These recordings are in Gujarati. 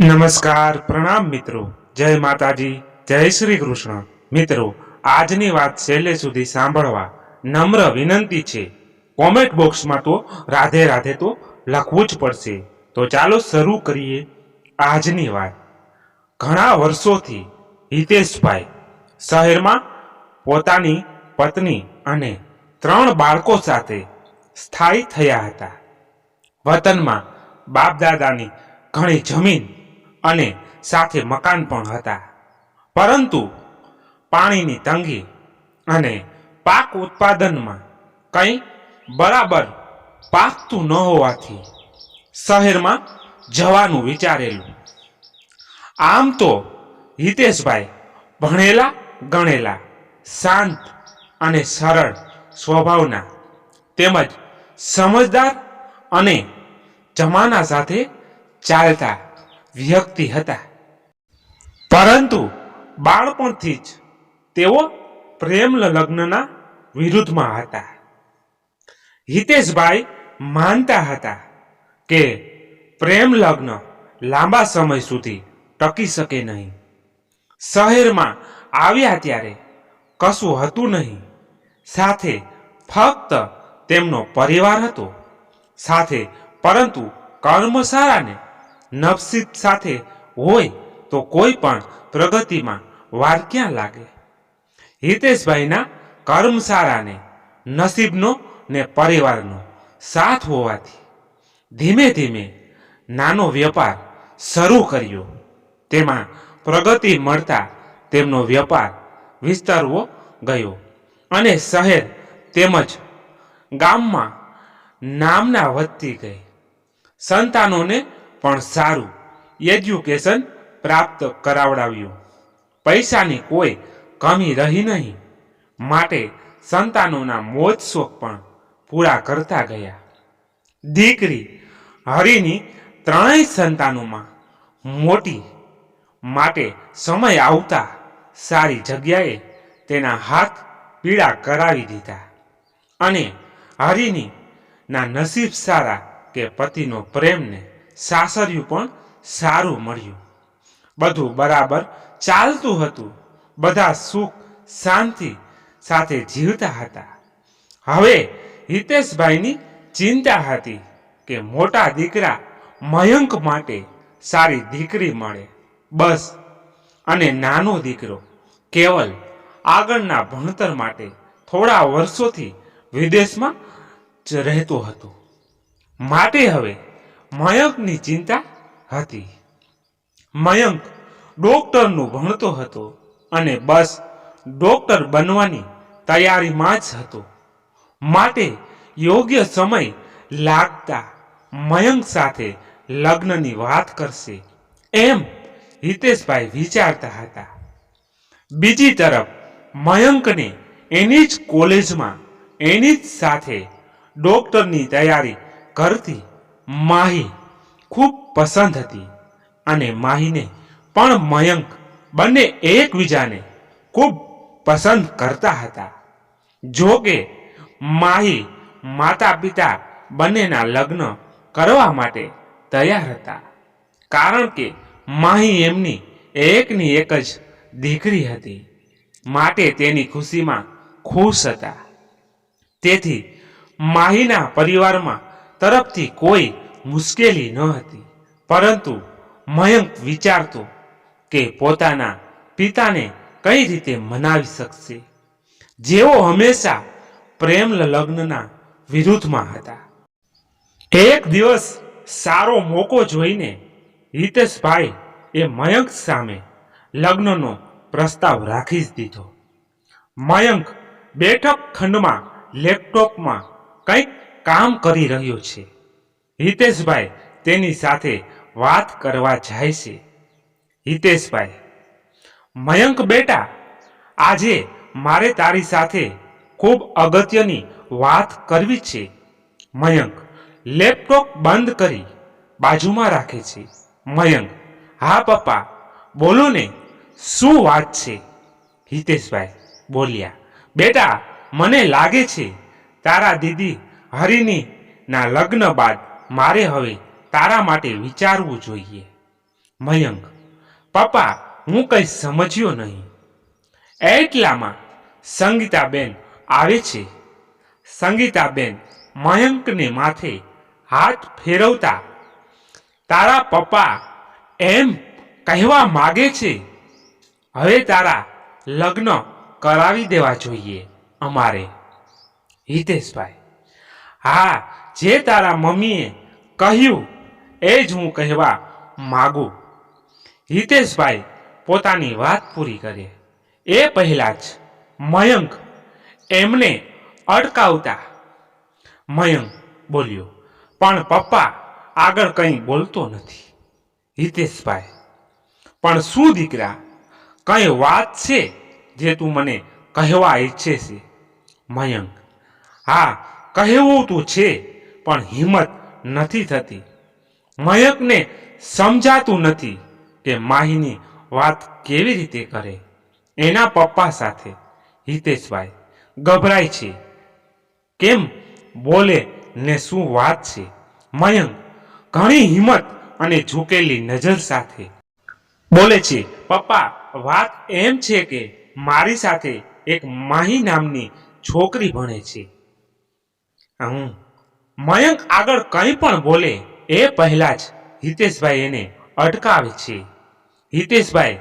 નમસ્કાર, પ્રણામ મિત્રો. જય માતાજી, જય શ્રી કૃષ્ણ. મિત્રો, આજની વાત છેલ્લે સુધી સાંભળવા નમ્ર વિનંતી છે. કોમેન્ટ બોક્સમાં તો રાધે રાધે તો લખવું જ પડશે. તો ચાલો શરૂ કરીએ આજની વાત. ઘણા વર્ષોથી હિતેશભાઈ શહેરમાં પોતાની પત્ની અને ત્રણ બાળકો સાથે સ્થાયી થયા હતા. વતનમાં બાપ દાદાની ઘણી જમીન અને સાથે મકાન પણ હતા. પરંતુ પાણીની તંગી અને પાક ઉત્પાદનમાં કંઈ બરાબર પાકતું ન હોવાથી શહેરમાં જવાનું વિચારેલું. આમ તો હિતેશભાઈ ભણેલા, ગણેલા, શાંત અને સરળ સ્વભાવના તેમજ સમજદાર અને જમાના સાથે ચાલતા વ્યક્તિ હતા. પરંતુ બાળપણથી જ તેઓ પ્રેમ લગ્નના વિરુદ્ધમાં હતા. હિતેશભાઈ માનતા હતા કે પ્રેમ લગ્ન લાંબા સમય સુધી ટકી શકે નહીં. શહેરમાં આવ્યા ત્યારે કશું હતું નહીં. સાથે ફક્ત તેમનો પરિવાર હતો. સાથે પરંતુ કર્મશાળાને નફસીત સાથે હોય તો કોઈ પણ પ્રગતિમાં વાર ક્યાં લાગે? હિતેશભાઈના કર્મશાળાને, નસીબનો ને પરિવારનો સાથ હોવાથી ધીમે ધીમે નાનો વેપાર શરૂ કર્યો. તેમાં પ્રગતિ મળતા તેમનો વેપાર વિસ્તારવો ગયો અને શહેર તેમજ ગામમાં નામના વધતી ગઈ. સંતાનોને પણ સારું એજ્યુકેશન પ્રાપ્ત કરાવડાવ્યું. પૈસાની કોઈ કમી રહી નહીં. માટે સંતાનોના મોજ શોખ પણ પૂરા કરતા ગયા. દીકરી હરિની ત્રણેય સંતાનોમાં મોટી, માટે સમય આવતા સારી જગ્યાએ તેના હાથ પીળા કરાવી દીધા. અને હરિની ના નસીબ સારા કે પતિનો પ્રેમને સાસરિયું પણ સારું મળ્યું. બધું બરાબર ચાલતું હતું. બધા સુખ, શાંતિ સાથે જીવતા હતા. હવે હિતેશભાઈની ચિંતા હતી કે મોટા દીકરા મયંક માટે સારી દીકરી મળે. બસ. અને નાનો દીકરો કેવલ આગળના ભણતર માટે થોડા વર્ષોથી વિદેશમાં જ રહેતો હતો. માટે હવે મયંકની ચિંતા હતી. મયંક ડોક્ટરનું ભણતો હતો અને બસ ડોક્ટર બનવાની તૈયારીમાં જ હતો. માટે યોગ્ય સમય લાગતા મયંક સાથે લગ્નની વાત કરશે એમ હિતેશભાઈ વિચારતા હતા. બીજી તરફ મયંકને એની જ કોલેજમાં એની જ સાથે ડોક્ટરની તૈયારી કરતી માહી ખૂબ પસંદ હતી અને માહીને પણ મયંક બંને એકબીજાને ખૂબ પસંદ કરતા હતા. જો કે માહી માતા પિતા બંનેના લગ્ન કરવા માટે તૈયાર હતા. કારણ કે માહી એમની એકની એક જ દીકરી હતી. માટે તેની ખુશીમાં ખુશ હતા. તેથી માહીના પરિવારમાં તરફથી કોઈ મુશ્કેલી ન હતી. પરંતુ મયંક વિચારતો કે પોતાના પિતાને કઈ રીતે મનાવી શકશે? જેઓ હંમેશા પ્રેમ લગ્નના વિરુદ્ધમાં હતા. એક દિવસ સારો મોકો જોઈને હિતેશભાઈ એ મયંક સામે લગ્નનો પ્રસ્તાવ રાખી જ દીધો. મયંક બેઠક ખંડમાં, લેપટોપમાં કંઈક કામ કરી રહ્યો છે. હિતેશભાઈ તેની સાથે વાત કરવા જાય છે. હિતેશભાઈ, મયંક બેટા, આજે મારે તારી સાથે ખૂબ અગત્યની વાત કરવી છે. મયંક લેપટોપ બંધ કરી બાજુમાં રાખે છે. મયંક, હા પપ્પા, બોલો ને, શું વાત છે? હિતેશભાઈ બોલ્યા, બેટા, મને લાગે છે તારા દીદી હરિની ના લગ્ન બાદ મારે હવે તારા માટે વિચારવું જોઈએ. મયંક, પપ્પા, હું કંઈ સમજ્યો નહીં. એટલામાં સંગીતાબેન આવે છે. સંગીતાબેન મયંકને માથે હાથ ફેરવતા, તારા પપ્પા એમ કહેવા માગે છે, હવે તારા લગ્ન કરાવી દેવા જોઈએ અમારે. હિતેશભાઈ હા, જે તારા મમ્મીએ કહ્યું, એ જ હું કહેવા માગું. હિતેશભાઈ પોતાની વાત પૂરી કરે. એ પહેલા જ મયંક એમને અટકાવતા મયંક બોલ્યો, પણ પપ્પા, આગળ કંઈ બોલતો નથી. હિતેશભાઈ, પણ શું દીકરા, કંઈ વાત છે જે તું મને કહેવા ઈચ્છે છે? મયંક, હા કહેવું તો છે, પણ હિંમત નથી થતી. મયંકને સમજાતું નથી કે માહીની વાત કેવી રીતે કરે. એના પપ્પા સાથે હિતેશભાઈ ગભરાય છે. કેમ બોલે ને શું વાત છે? મયંક ઘણી હિંમત અને ઝૂકેલી નજર સાથે બોલે છે, પપ્પા, વાત એમ છે કે મારી સાથે એક માહી નામની છોકરી ભણે છે. હું. મયંક આગળ કંઈ પણ બોલે, એ પહેલાં જ હિતેશભાઈ એને અટકાવે છે. હિતેશભાઈ,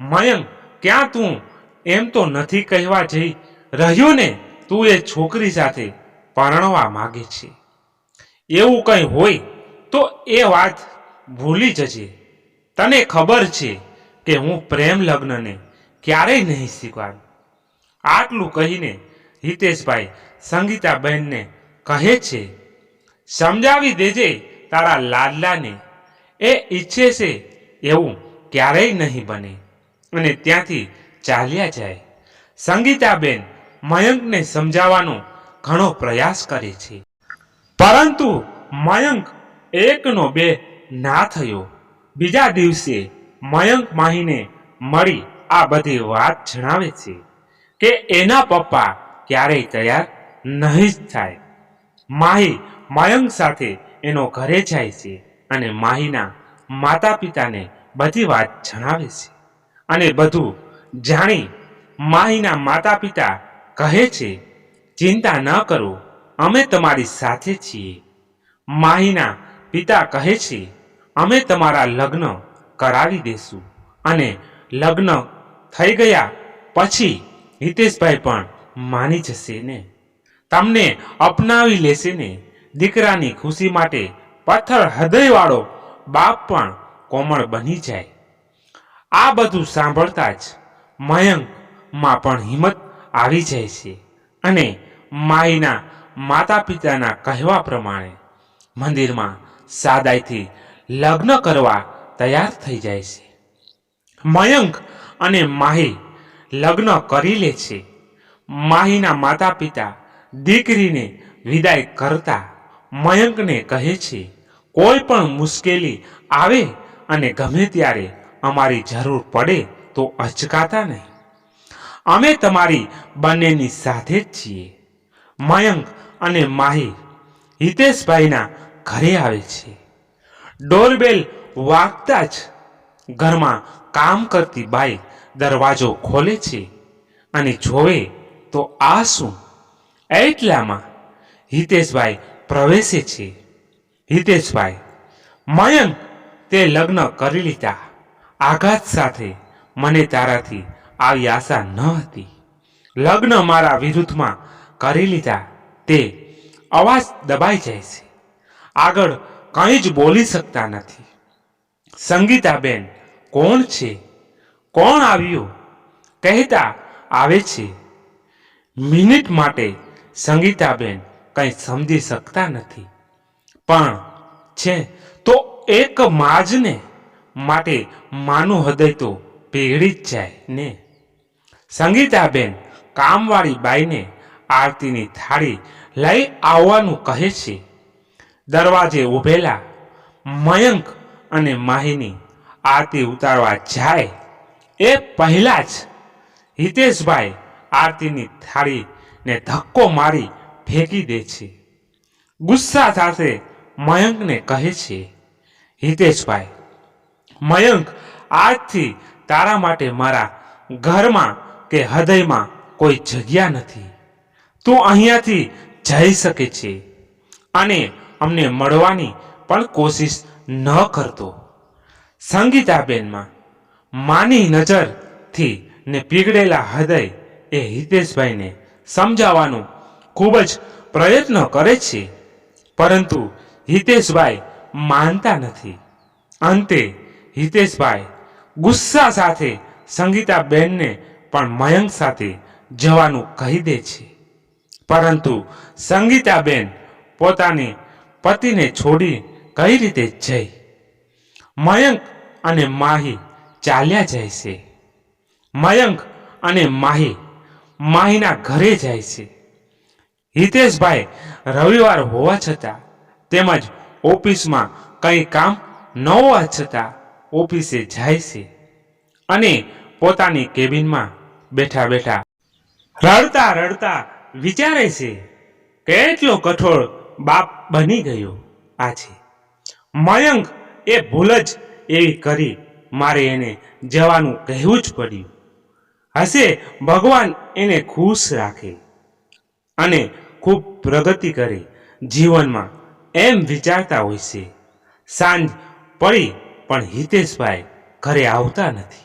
મયંક, ક્યાં તું? એમ તો નથી કહેવા જઈ રહ્યો ને, તું એ છોકરી સાથે પરણવા માગે છે. એવું કંઈ હોય તો એ વાત ભૂલી જજે. તને ખબર છે કે હું પ્રેમ લગ્નને ક્યારેય નહીં સ્વીકારું આટલું કહીને હિતેશભાઈ સંગીતાબેનને કહે છે, સમજાવી દેજે તારા લાડલાને. એ ઈચ્છે છે એવું ક્યારેય નહીં બને. અને ત્યાંથી ચાલ્યા જાય. સંગીતાબેન મયંકને સમજાવવાનો ઘણો પ્રયાસ કરે છે. પરંતુ મયંક એકનો બે ના થયો. બીજા દિવસે મયંક માહીને મળી આ બધી વાત જણાવે છે કે એના પપ્પા ક્યારેય તૈયાર નહીં જ થાય. માહી માયંગ સાથે એનો ઘરે જાય છે અને માહીના માતા પિતાને બધી વાત જણાવે છે. અને બધું જાણી માહીના માતા પિતા કહે છે, ચિંતા ન કરો, અમે તમારી સાથે છીએ. માહીના પિતા કહે છે, અમે તમારા લગ્ન કરાવી દેશું. અને લગ્ન થઈ ગયા પછી હિતેશભાઈ પણ માની જશે ને. તમને અપનાવી લેશે ને. દીકરાની ખુશી માટે પથ્થર હૃદયવાળો બાપ પણ કોમળ બની જાય. આ બધું સાંભળતા જ મયંકમાં પણ હિંમત આવી જાય છે. અને માઈના માતા પિતાના કહેવા પ્રમાણે મંદિરમાં સાદાઈથી લગ્ન કરવા તૈયાર થઈ જાય છે. મયંક અને માહી લગ્ન કરી લે છે. માહીના માતા પિતા દીકરીને વિદાય કરતા મયંકને કહે છે, કોઈ પણ મુશ્કેલી આવે અને ગમે ત્યારે અમારી જરૂર પડે તો અચકાતા નહીં. અમે તમારી બંનેની સાથે જ છીએ. મયંક અને માહી હિતેશભાઈના ઘરે આવે છે. ડોરબેલ વાગતા જ ઘરમાં કામ કરતી બાઈ દરવાજો ખોલે છે અને જોવે તો આ શું? એટલામાં હિતેશભાઈ પ્રવેશે છે. હિતેશભાઈ, મયંક, તે લગ્ન કરી લીધા. આઘાત સાથે મને તારાથી આવી આશા ન હતી. લગ્ન મારા વિરુદ્ધમાં કરી લીધા, તે અવાજ દબાઈ જાય છે. આગળ કંઈ જ બોલી શકતા નથી. સંગીતાબેન, કોણ છે? કોણ આવ્યું? કહેતા આવે છે, મિનિટ માટે સંગીતાબેન કંઈ સમજી શકતા નથી. પણ છે, તો એક માજને માટે માનું હૃદય તો પીગળી જ જાય ને. સંગીતાબેન કામવાળી બાઈને આરતીની થાળી લઈ આવવાનું કહે છે. દરવાજે ઊભેલા મયંક અને માહિની આરતી ઉતારવા જાય. એ પહેલાં જ હિતેશભાઈ આરતીની થાળીને ધક્કો મારી ફેંકી દે છે. ગુસ્સા સાથે મયંકને કહે છે, હિતેશભાઈ, મયંક, આજથી તારા માટે મારા ઘરમાં કે હૃદયમાં કોઈ જગ્યા નથી. તું અહીંયાથી જઈ શકે છે અને અમને મળવાની પણ કોશિશ ન કરતો. સંગીતાબેનમાં માની નજરથી ને પીગળેલા હૃદય એ હિતેશભાઈને સમજાવવાનો ખૂબ જ પ્રયત્ન કરે છે. પરંતુ હિતેશભાઈ માનતા નથી. અંતે હિતેશભાઈ ગુસ્સા સાથે સંગીતાબેનને પણ મયંક સાથે જવાનું કહી દે છે. પરંતુ સંગીતાબેન પોતાની પતિને છોડી કઈ રીતે જઈ? મયંક અને માહી ચાલ્યા જાય છે. મયંક અને માહી માહીના ઘરે જાય છે. હિતેશભાઈ રવિવાર હોવા છતાં તેમજ ઓફિસમાં કંઈ કામ ન હોવા છતાં ઓફિસે જાય છે અને પોતાની કેબિનમાં બેઠા બેઠા રડતા રડતા વિચારે છે, કેટલો કઠોળ બાપ બની ગયો આજે મયંક એ ભૂલ જ એવી કરી મારે એને જવાનું કહેવું જ પડ્યું. હશે. ભગવાન એને ખુશ રાખે અને ખૂબ પ્રગતિ કરે. જીવનમાં એમ વિચારતા હોય છે. સાંજ પડી, પણ હિતેશભાઈ ઘરે આવતા નથી.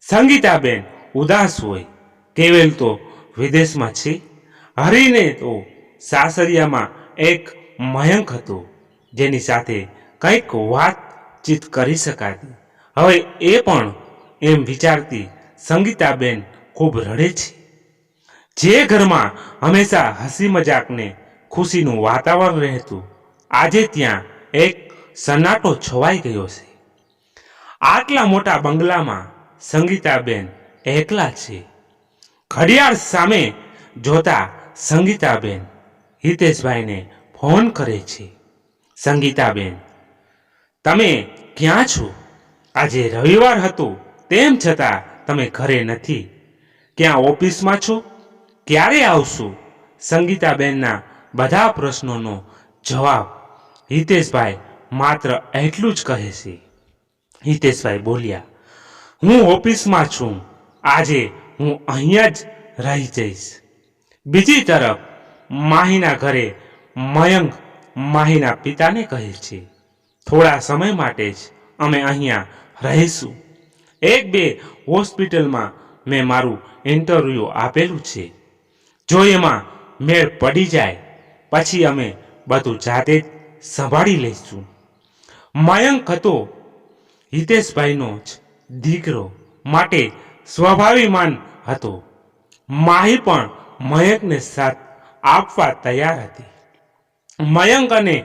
સંગીતાબેન ઉદાસ હોય. કેવેલ તો વિદેશમાં છે. હરીને તો સાસરિયામાં એક મયંક હતો, જેની સાથે કંઈક વાતચીત કરી શકાતી. હવે એ પણ એમ વિચારતી સંગીતાબેન ખૂબ રડે છે. જે ઘરમાં હંમેશા હસી મજાકને ખુશીનું વાતાવરણ રહેતું, આજે ત્યાં એક સન્નાટો છવાઈ ગયો છે. આટલા મોટા બંગલામાં સંગીતાબેન એકલા છે. ઘડિયાળ સામે જોતા સંગીતાબેન હિતેશભાઈને ફોન કરે છે. સંગીતાબેન, તમે ક્યાં છો? આજે રવિવાર હતો, તેમ છતાં તમે ઘરે નથી. ક્યાં ઓફિસમાં છો? ક્યારે આવશો? સંગીતાબેનના બધા પ્રશ્નોનો જવાબ હિતેશભાઈ માત્ર એટલું જ કહે છે. હિતેશભાઈ બોલ્યા, હું ઓફિસમાં છું. આજે હું અહીંયા જ રહી જઈશ. બીજી તરફ માહીના ઘરે મયંક માહીના પિતાને કહે છે, થોડા સમય માટે જ અમે અહીંયા રહીશું. એક બે હોસ્પિટલમાં મેં મારું ઇન્ટરવ્યૂ આપેલું છે. જો એમાં મેળ પડી જાય, પછી અમે બધું જાતે જ સંભાળી લઈશું. મયંક હતો હિતેશભાઈનો જ દીકરો માટે સ્વાભાવિમાન હતો. માહી પણ મયંકને સાથ આપવા તૈયાર હતી. મયંક અને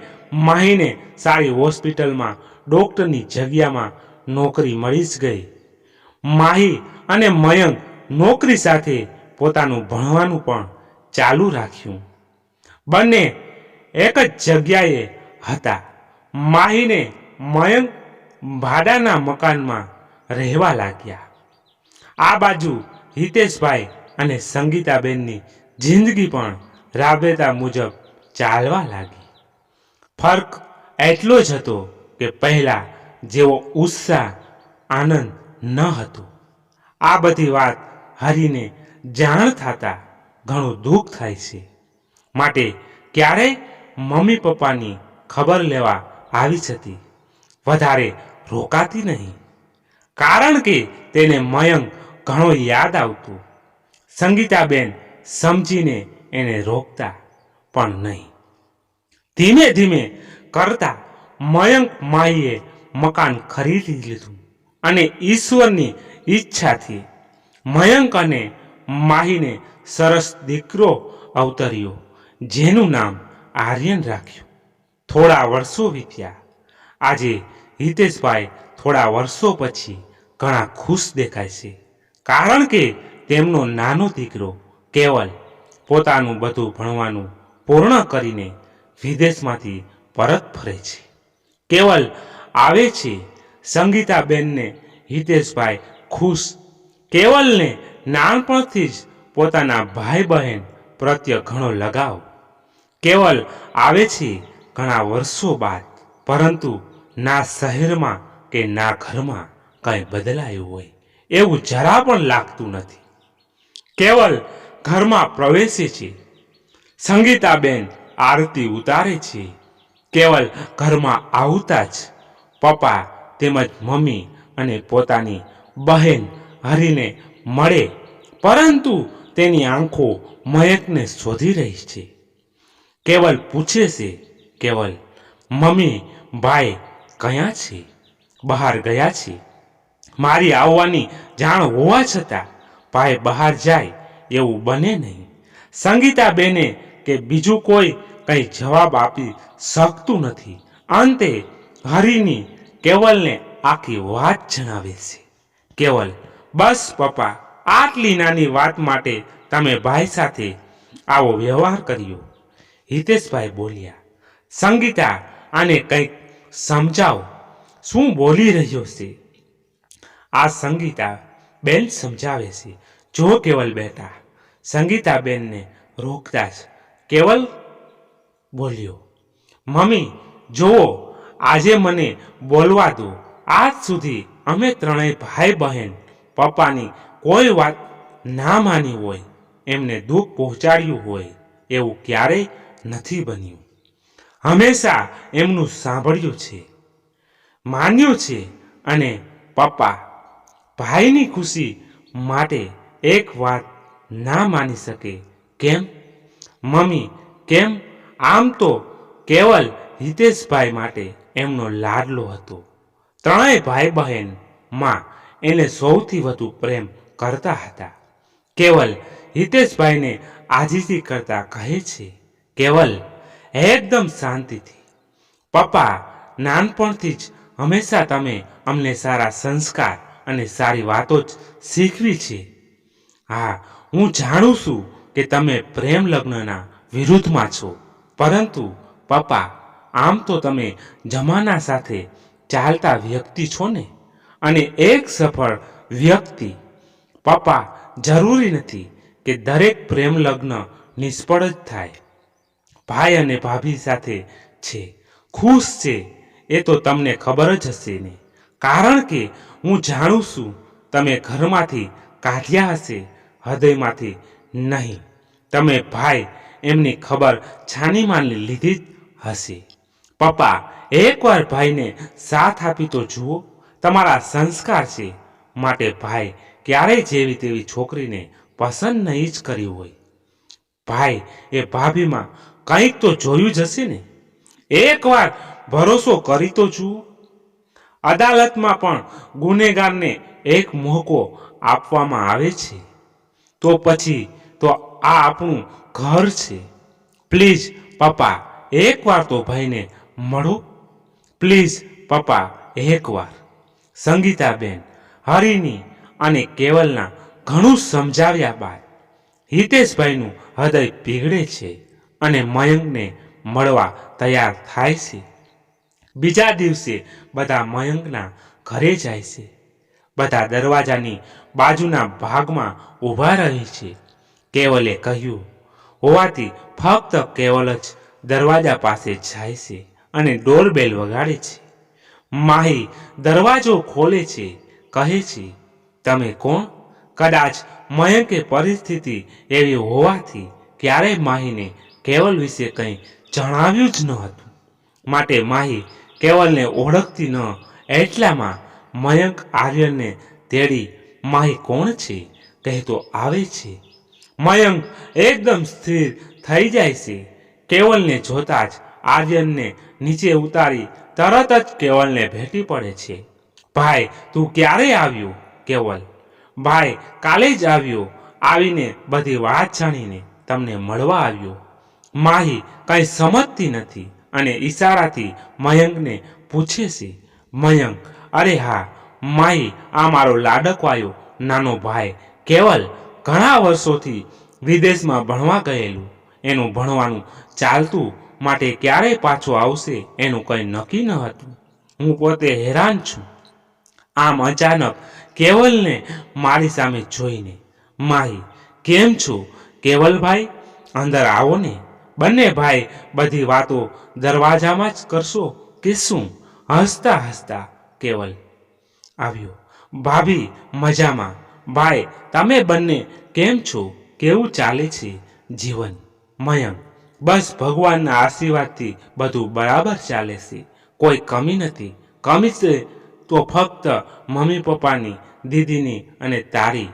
માહીને સારી હોસ્પિટલમાં ડૉક્ટરની જગ્યામાં નોકરી મળી જ ગઈ. માહી અને મયંક નોકરી સાથે પોતાનું ભણવાનું પણ ચાલુ રાખ્યું. બંને એક જ જગ્યાએ હતા. માહીને મયંક ભાડાના મકાનમાં રહેવા લાગ્યા. આ બાજુ હિતેશભાઈ અને સંગીતાબેનની જિંદગી પણ રાબેતા મુજબ ચાલવા લાગી. ફર્ક એટલો જ હતો કે પહેલાં જેવો ઉત્સાહ, આનંદ ન હતું. આ બધી વાત હરીને જાણ થતા ઘણું દુઃખ થાય છે. માટે ક્યારેય મમ્મી પપ્પાની ખબર લેવા આવી જતી. વધારે રોકાતી નહીં. કારણ કે તેને મયંક ઘણો યાદ આવતું. સંગીતાબેન સમજીને એને રોકતા પણ નહીં. ધીમે ધીમે કરતા મયંક માઈએ મકાન ખરીદી લીધું. અને ઈશ્વરની ઈચ્છાથી મયંક અને માહીને સરસ દીકરો અવતર્યો, જેનું નામ આર્યન રાખ્યું. થોડા વર્ષો વીત્યા. આજે હિતેશભાઈ થોડા વર્ષો પછી ઘણા ખુશ દેખાય છે. કારણ કે તેમનો નાનો દીકરો કેવલ પોતાનું બધું ભણવાનું પૂર્ણ કરીને વિદેશમાંથી પરત ફરે છે. કેવલ આવે છે સંગીતાબેનને હિતેશભાઈ ખુશ. કેવલને નાનપણથી જ પોતાના ભાઈ બહેન પ્રત્યે ઘણો લગાવ. કેવલ આવે છે ઘણા વર્ષો બાદ, પરંતુ ના શહેરમાં કે ના ઘરમાં કંઈ બદલાયું હોય, એવું જરા પણ લાગતું નથી. કેવલ ઘરમાં પ્રવેશે છે, સંગીતાબેન આરતી ઉતારે છે, કેવલ ઘરમાં આવતા જ પપ્પા તેમજ મમ્મી અને પોતાની બહેન હરીને મળે. પરંતુ તેની આંખો મયંકને શોધી રહી છે. કેવલ પૂછે છે, કેવલ મમ્મી, ભાઈ કયા છે? બહાર ગયા છે? મારી આવવાની જાણ હોવા છતાં ભાઈ બહાર જાય એવું બને નહીં. સંગીતા બેને કે બીજું કોઈ કંઈ જવાબ આપી શકતું નથી. અંતે હરિની કેવલને આખી વાત જણાવે છે. કેવલ, બસ પપ્પા, આટલી નાની વાત માટે તમે ભાઈ સાથે આવો વ્યવહાર કર્યો. હિતેશભાઈ બોલ્યા, સંગીતા, આને કંઈક સમજાવો. શું બોલી રહ્યો છે? આ સંગીતા બેન સમજાવે છે. જો કેવલ બેટા. સંગીતા બેનને રોકતા જ કેવલ બોલ્યો, મમ્મી, જુઓ આજે મને બોલવા દો. આજ સુધી અમે ત્રણેય ભાઈ બહેન પપ્પાની કોઈ વાત ના માની હોય, એમને દુઃખ પહોંચાડ્યું હોય એવું ક્યારેય નથી બન્યું. હંમેશા એમનું સાંભળ્યું છે, માન્યું છે અને પપ્પા ભાઈની ખુશી માટે એક વાત ના માની શકે. કેમ? મમ્મી, કેમ? આમ તો કેવલ હિતેશભાઈ માટે એમનો લાડલો હતો. ત્રણેય ભાઈ બહેનમાં એને સૌથી વધુ પ્રેમ કરતા હતા. કેવલ હિતેશભાઈને આજીજી કરતા કહે છે, કેવલ એકદમ શાંતિથી. પપ્પા, નાનપણથી જ હંમેશા તમે અમને સારા સંસ્કાર અને સારી વાતો જ શીખવી છે. હા, હું જાણું છું કે તમે પ્રેમ લગ્નના વિરુદ્ધમાં છો. પરંતુ, પપ્પા આમ તો તમે જમાના સાથે ચાલતા વ્યક્તિ છો ને? અને એક સફળ વ્યક્તિ પપ્પા જરૂરી નથી કે દરેક પ્રેમ લગ્ન નિષ્ફળ જ થાય. ભાઈ અને ભાભી સાથે છે, ખુશ છે, એ તો તમને ખબર જ હશે ને. કારણ કે હું જાણું છું તમે ઘરમાંથી કાઢ્યા હશે, હૃદયમાંથી નહીં. તમે ભાઈ એમની ખબર છાનીમાની લીધી જ હશે. પપ્પા, એકવાર ભાઈને સાથ આપી તો જુઓ, તમારા સંસ્કાર છે. માટે ભાઈ ક્યારેય જેવી તેવી છોકરીને પસંદ નહીં જ કરી હોય. ભાઈ, એ ભાભીમાં કંઈક તો જોયું જ હશે ને? એકવાર ભરોસો કરી તો જુઓ. અદાલતમાં પણ ગુનેગારને એક મોકો આપવામાં આવે છે. તો પછી તો આ આપણું ઘર છે. પ્લીઝ પપ્પા, એકવાર તો ભાઈને મળો? પ્લીઝ પપ્પા, એકવાર. સંગીતાબેન, હરિની અને કેવલના ઘણું સમજાવ્યા બાદ હિતેશભાઈનું હૃદય પીગળે છે અને મયંકને મળવા તૈયાર થાય છે. બીજા દિવસે બધા મયંકના ઘરે જાય છે. બધા દરવાજાની બાજુના ભાગમાં ઊભા રહે છે. કેવલે કહ્યું, હોવાથી ફક્ત કેવલ જ દરવાજા પાસે જાય છે. અને ડોરબેલ વગાડે છે. માહી દરવાજો ખોલે છે, કહે છે, તમે કોણ? કદાચ મયંકે પરિસ્થિતિ એવી હોવાથી ક્યારેય માહીને કેવલ વિશે કંઈ જણાવ્યું જ ન હતું. માટે માહી કેવલને ઓળખતી ન એટલામાં મયંક આર્યનને તેડી, માહી કોણ છે? કહેતો આવે છે. મયંક એકદમ સ્થિર થઈ જાય છે. કેવલને જોતા જ આર્યનને નીચે ઉતારી તરત જ કેવલને ભેટી પડે છે. ભાઈ, તું ક્યારે આવ્યો? કેવલ. ભાઈ, કાલે જ આવ્યો. આવીને બધી વાત જાણીને તમને મળવા આવ્યો. માહી, કંઈ સમજતી નથી. અને ઈશારાથી મયંકને પૂછે છે, મયંક, અરે હા, માહી, આ મારો લાડકવાયો, નાનો ભાઈ. કેવલ ઘણા વર્ષોથી વિદેશમાં ભણવા ગયેલું. એનું ભણવાનું ચાલતું માટે ક્યારે પાછો આવશે એનું કંઈ નક્કી ન હતું. હું પોતે હેરાન છું. આમ અચાનક કેવલને મારી સામે જોઈને, માહી, કેમ છો? કેવલભાઈ, અંદર આવો ને. બંને ભાઈ બધી વાતો દરવાજામાં જ કરશો કે શું? હસતા હસતા કેવલ આવ્યો, ભાભી, મજામાં. ભાઈ, તમે બંને કેમ છો? કેવું ચાલે છે? જીવન? મયંક. બસ ભગવાનના આશીર્વાદથી બધું બરાબર ચાલે છે. કોઈ કમી નથી. કમી છે તો ફક્ત મમ્મી પપ્પાની, દીદીની અને તારી.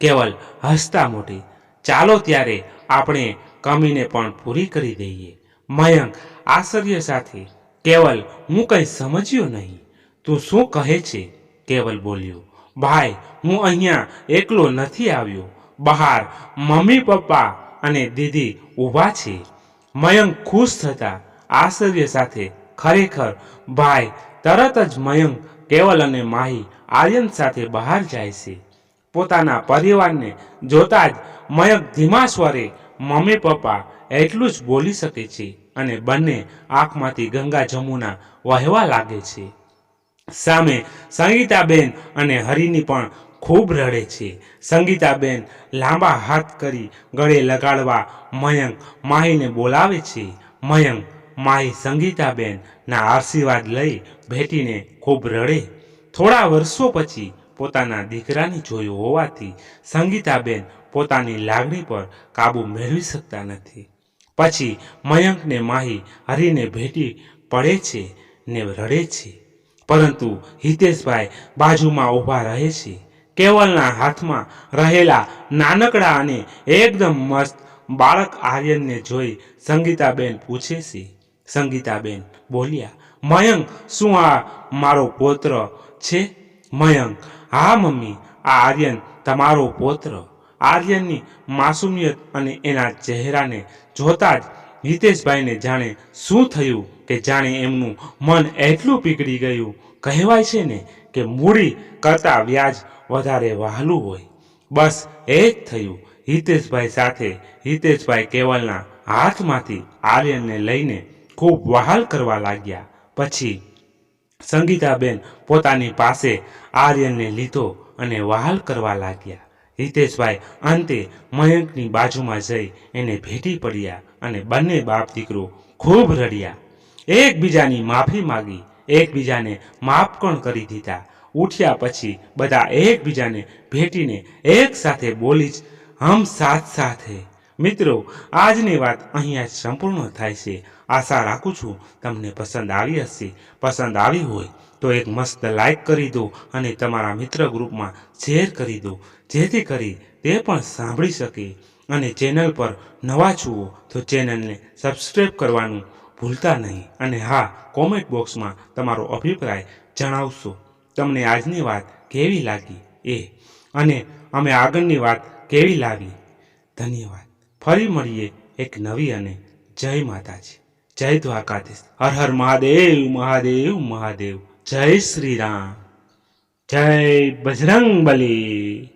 કેવલ હસતા મોટી ચાલો ત્યારે આપણે કમીને પણ પૂરી કરી દઈએ. મયંક આશ્ચર્ય સાથે, કેવલ હું કંઈ સમજ્યો નહીં. તું શું કહે છે? કેવલ બોલ્યો, ભાઈ, હું અહીંયા એકલો નથી આવ્યો. બહાર મમ્મી પપ્પા અને દીદી ઊભા છે. મયંક ખુશ થતા આશ્ચર્ય સાથે ખરેખર, ભાઈ, તરત જ મયંક કેવલ અને માહી આર્યન સાથે બહાર જાય છે. પોતાના પરિવારને જોતા જ મયંક ધીમા સ્વરે, મમ્મી, પપ્પા, એટલું જ બોલી શકે છે અને બંને આંખમાંથી ગંગા જમુના વહેવા લાગે છે. સામે સંગીતાબેન અને હરિની પણ ખૂબ રડે છે. સંગીતાબેન લાંબા હાથ કરી ગળે લગાડવા મયંક માહીને બોલાવે છે. મયંક માહી સંગીતાબેનના આશીર્વાદ લઈ ભેટીને ખૂબ રડે. થોડા વર્ષો પછી પોતાના દીકરાની જોયું હોવાથી સંગીતાબેન પોતાની લાગણી પર કાબુ મેળવી શકતા નથી. પછી મયંકને માહી હરીને ભેટી પડે છે ને રડે છે. પરંતુ હિતેશભાઈ બાજુમાં ઊભા રહે છે. કેવલના હાથમાં રહેલા નાનકડા અને એકદમ મસ્ત બાળક આર્યનને જોઈ સંગીતાબેન પૂછે છે, સંગીતાબેન, બોલ્યા, મયંક, શું આ મારો પોત્ર છે? મયંક, હા મમ્મી, આ આર્યન તમારો પોત્ર. આર્યનની માસુમિયત અને એના ચહેરાને જોતા જ હિતેશભાઈને જાણે શું થયું. કે જાણે એમનું મન એટલું પીગળી ગયું. કહેવાય છે ને કે મૂડી કરતાં વ્યાજ વધારે વહાલું હોય. બસ એ જ થયું. હિતેશભાઈ સાથે હિતેશભાઈ કેવલના હાથમાંથી આર્યનને લઈને ખૂબ વહાલ કરવા લાગ્યા. પછી સંગીતાબેન પોતાની પાસે આર્યનને લીધો અને વહાલ કરવા લાગ્યા. હિતેશભાઈ અંતે મયંકની બાજુમાં જઈ એને ભેટી પડ્યા અને બંને બાપ દીકરો ખૂબ રડ્યા. એકબીજાની માફી માગી. એકબીજાને માફ પણ કરી દીધા. ઉઠ્યા પછી બધા એકબીજાને ભેટીને એક સાથે બોલી જ, હમ સાથ સાથે. મિત્રો, આજની વાત અહીંયા સંપૂર્ણ થાય છે. આશા રાખું છું તમને પસંદ આવી હશે. પસંદ આવી હોય તો એક મસ્ત લાઈક કરી દો અને તમારા મિત્ર ગ્રુપમાં શેર કરી દો, જેથી કરી તે પણ સાંભળી શકે. અને ચેનલ પર નવા છુઓ તો ચેનલને સબસ્ક્રાઈબ કરવાનું ભૂલતા નહીં. અને હા કોમેન્ટ બોક્સમાં તમારો અભિપ્રાય જણાવશો. તમને આજની વાત કેવી લાગી? એ. અને અમે આગળની વાત કેવી લાવી? ધન્યવાદ. ફરી મળીએ એક નવી અને જય માતાજી. જય દ્વારકાધીશ. હર હર મહાદેવ મહાદેવ મહાદેવ. જય શ્રી રામ. જય બજરંગ બલી